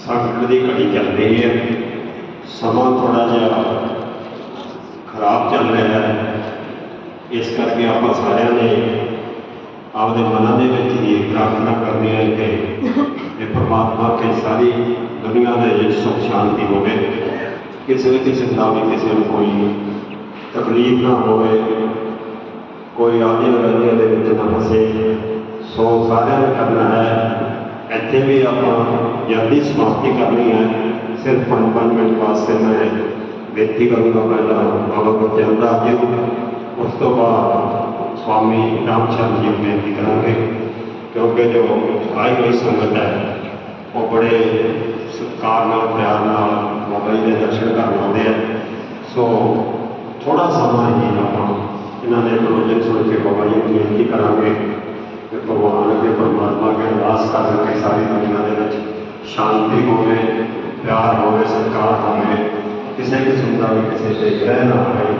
ਸੰਕਟ ਦੀ ਘੜੀ ਚੱਲ ਰਹੀ ਹੈ ਸਮਾਂ ਥੋੜਾ ਜਿਹਾ ਖਰਾਬ ਚੱਲ ਰਿਹਾ ਹੈ ਇਸ ਕਰਕੇ ਆਪਾਂ ਸਾਰਿਆਂ ਨੇ ਆਪਦੇ ਮਨਾਂ ਦੇ ਵਿੱਚ ਹੀ ਪ੍ਰਾਰਥਨਾ ਕਰਨੀ ਹੈ ਕਿ ਇਹ ਪਰਮਾਤਮਾ ਕੇ ਸਾਰੀ ਦੁਨੀਆ ਦੇ ਵਿੱਚ ਸੁਖ ਸ਼ਾਂਤੀ ਹੋਵੇ ਕਿਸੇ ਕਿਸੇ ਦਾ ਵੀ ਕਿਸੇ ਨੂੰ ਕੋਈ ਤਕਲੀਫ ਨਾ ਹੋਵੇ ਕੋਈ ਆਦੇ ਰੰਦੇ ਦੇ ਵਿੱਚ ਨਾ ਫਸੇ ਸੋ ਸਾਰਿਆਂ ਨੇ ਕਰਨਾ ਹੈ ਇੱਥੇ ਵੀ ਆਪਾਂ ਜਲਦੀ ਸਮਾਪਤੀ ਕਰਨੀ ਹੈ ਸਿਰਫ ਪੰਜ ਪੰਜ ਮਿੰਟ ਵਾਸਤੇ ਮੈਂ ਬੇਨਤੀ ਕਰੂੰਗਾ ਪਹਿਲਾਂ ਬਾਬਾ ਗੁਰਜਨ ਦਾਸ ਜੀ ਨੂੰ ਉਸ ਤੋਂ ਬਾਅਦ ਸਵਾਮੀ ਰਾਮਚੰਦ ਜੀ ਨੂੰ ਬੇਨਤੀ ਕਰਾਂਗੇ ਕਿਉਂਕਿ ਜੋ ਆਈ ਹੋਈ ਸੰਗਤ ਹੈ ਉਹ ਬੜੇ ਸਤਿਕਾਰ ਨਾਲ ਪਿਆਰ ਨਾਲ ਬਾਬਾ ਜੀ ਦੇ ਦਰਸ਼ਨ ਕਰਨ ਆਉਂਦੇ ਆ ਸੋ ਥੋੜਾ ਸਮਾਂ ਹੀ ਆਪਾਂ ਇਹਨਾਂ ਦੇ ਪ੍ਰੋਜੈਕਟ ਸੁਣ ਕੇ ਬਾਬਾ ਜੀ ਨੂੰ ਬੇਨਤੀ ਕਰਾਂਗੇ शांति होवे, प्यार होवे, सत्कार होवे, किसी की चिंता भी किसी से ग्रह ना आए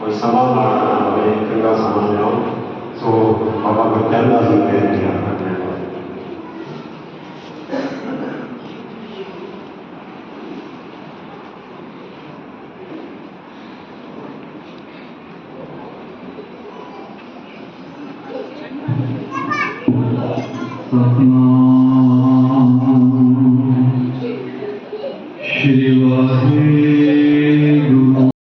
कोई समा माड़ा ना होवे, चंगा समा लो तो सो बाबा को चलना सुन हैं क्या Satnam Amen.